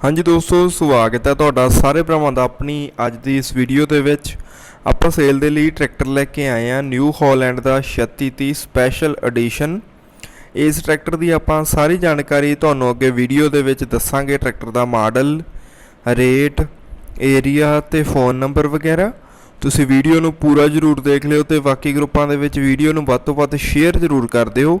ਹਾਂਜੀ ਦੋਸਤੋ, ਸਵਾਗਤ ਹੈ ਤੁਹਾਡਾ ਸਾਰੇ ਭਰਾਵਾਂ ਦਾ ਆਪਣੀ ਅੱਜ ਦੀ ਇਸ ਵੀਡੀਓ ਦੇ ਵਿੱਚ। ਆਪਾਂ ਸੇਲ ਦੇ ਲਈ ਟਰੈਕਟਰ ਲੈ ਕੇ ਆਏ ਹਾਂ ਨਿਊ ਹਾਲੈਂਡ ਦਾ 3630 ਸਪੈਸ਼ਲ ਐਡੀਸ਼ਨ ਇਸ ਟਰੈਕਟਰ ਦੀ ਆਪਾਂ ਸਾਰੀ ਜਾਣਕਾਰੀ ਤੁਹਾਨੂੰ ਅੱਗੇ ਵੀਡੀਓ ਦੇ ਵਿੱਚ ਦੱਸਾਂਗੇ ਟਰੈਕਟਰ ਦਾ ਮਾਡਲ ਰੇਟ ਏਰੀਆ ਤੇ ਫੋਨ ਨੰਬਰ ਵਗੈਰਾ। ਤੁਸੀਂ ਵੀਡੀਓ ਨੂੰ ਪੂਰਾ ਜ਼ਰੂਰ ਦੇਖ ਲਿਓ ਤੇ ਬਾਕੀ ਗਰੁੱਪਾਂ ਦੇ ਵਿੱਚ ਵੀਡੀਓ ਨੂੰ ਵੱਧ ਤੋਂ ਵੱਧ ਸ਼ੇਅਰ ਜ਼ਰੂਰ ਕਰ ਦਿਓ।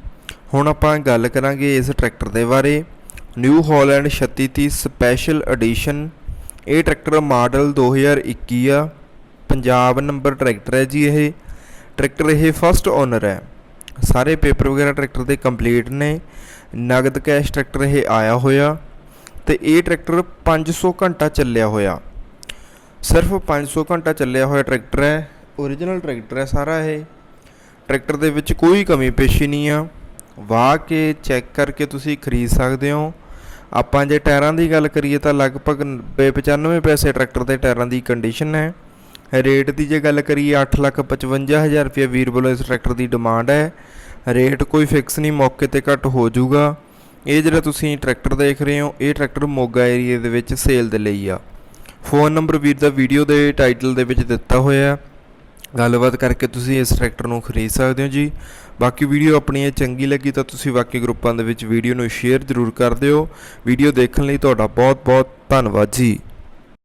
ਹੁਣ ਆਪਾਂ ਗੱਲ ਕਰਾਂਗੇ ਇਸ ਟਰੈਕਟਰ ਦੇ ਬਾਰੇ। ਨਿਊ ਹਾਲੈਂਡ 3630 ਸਪੈਸ਼ਲ ਐਡੀਸ਼ਨ ਇਹ ਟਰੈਕਟਰ ਮਾਡਲ 2021 ਆ। ਪੰਜਾਬ ਨੰਬਰ ਟਰੈਕਟਰ ਹੈ ਜੀ ਇਹ। ਟਰੈਕਟਰ ਇਹ ਫਸਟ ਓਨਰ ਹੈ। ਸਾਰੇ ਪੇਪਰ ਵਗੈਰਾ ਟਰੈਕਟਰ ਦੇ ਕੰਪਲੀਟ ਨੇ। ਨਗਦ ਕੈਸ਼ ਟਰੈਕਟਰ ਇਹ ਆਇਆ ਹੋਇਆ। ਤੇ ਇਹ ਟਰੈਕਟਰ 500 ਘੰਟਾ ਚੱਲਿਆ ਹੋਇਆ। ਸਿਰਫ 500 ਘੰਟਾ ਚੱਲਿਆ ਹੋਇਆ ਟਰੈਕਟਰ ਹੈ। ਓਰੀਜਨਲ ਟਰੈਕਟਰ ਹੈ ਸਾਰਾ ਇਹ। ਟਰੈਕਟਰ ਦੇ ਵਿੱਚ ਕੋਈ ਕਮੀ ਪੇਸ਼ੀ ਨਹੀਂ ਆ। ਵਾਹ ਕੇ ਚੈੱਕ ਕਰਕੇ ਤੁਸੀਂ ਖਰੀਦ ਸਕਦੇ ਹੋ। ਆਪਾਂ ਜੇ ਟਾਇਰਾਂ ਦੀ ਗੱਲ ਕਰੀਏ ਤਾਂ ਲਗਭਗ 95 ਪੈਸੇ ਟਰੈਕਟਰ ਦੇ ਟਾਇਰਾਂ ਦੀ ਕੰਡੀਸ਼ਨ ਹੈ। ਰੇਟ ਦੀ ਜੇ ਗੱਲ ਕਰੀਏ 855000 ਰੁਪਏ ਵੀਰ ਵੱਲੋਂ ਇਸ ਟਰੈਕਟਰ ਦੀ ਡਿਮਾਂਡ ਹੈ। ਰੇਟ ਕੋਈ ਫਿਕਸ ਨਹੀਂ, ਮੌਕੇ ਤੇ ਘੱਟ ਹੋ ਜਾਊਗਾ। ਇਹ ਜਿਹੜਾ ਤੁਸੀਂ ਟਰੈਕਟਰ ਦੇਖ ਰਹੇ ਹੋ, ਇਹ ਟਰੈਕਟਰ ਮੋਗਾ ਏਰੀਆ ਦੇ ਵਿੱਚ ਸੇਲ ਦੇ ਲਈ ਆ। ਫੋਨ ਨੰਬਰ ਵੀਰ ਦਾ ਵੀਡੀਓ ਦੇ ਟਾਈਟਲ ਦੇ ਵਿੱਚ ਦਿੱਤਾ ਹੋਇਆ ਹੈ। ਗੱਲਬਾਤ ਕਰਕੇ ਤੁਸੀਂ ਇਸ ਟਰੈਕਟਰ ਨੂੰ ਖਰੀਦ ਸਕਦੇ ਹੋ ਜੀ। ਬਾਕੀ ਵੀਡੀਓ ਆਪਣੀ ਇਹ ਚੰਗੀ ਲੱਗੀ ਤਾਂ ਤੁਸੀਂ ਬਾਕੀ ਗਰੁੱਪਾਂ ਦੇ ਵਿੱਚ ਵੀਡੀਓ ਨੂੰ ਸ਼ੇਅਰ ਜ਼ਰੂਰ ਕਰ ਦਿਓ। ਵੀਡੀਓ ਦੇਖਣ ਲਈ ਤੁਹਾਡਾ ਬਹੁਤ ਬਹੁਤ ਧੰਨਵਾਦ ਜੀ।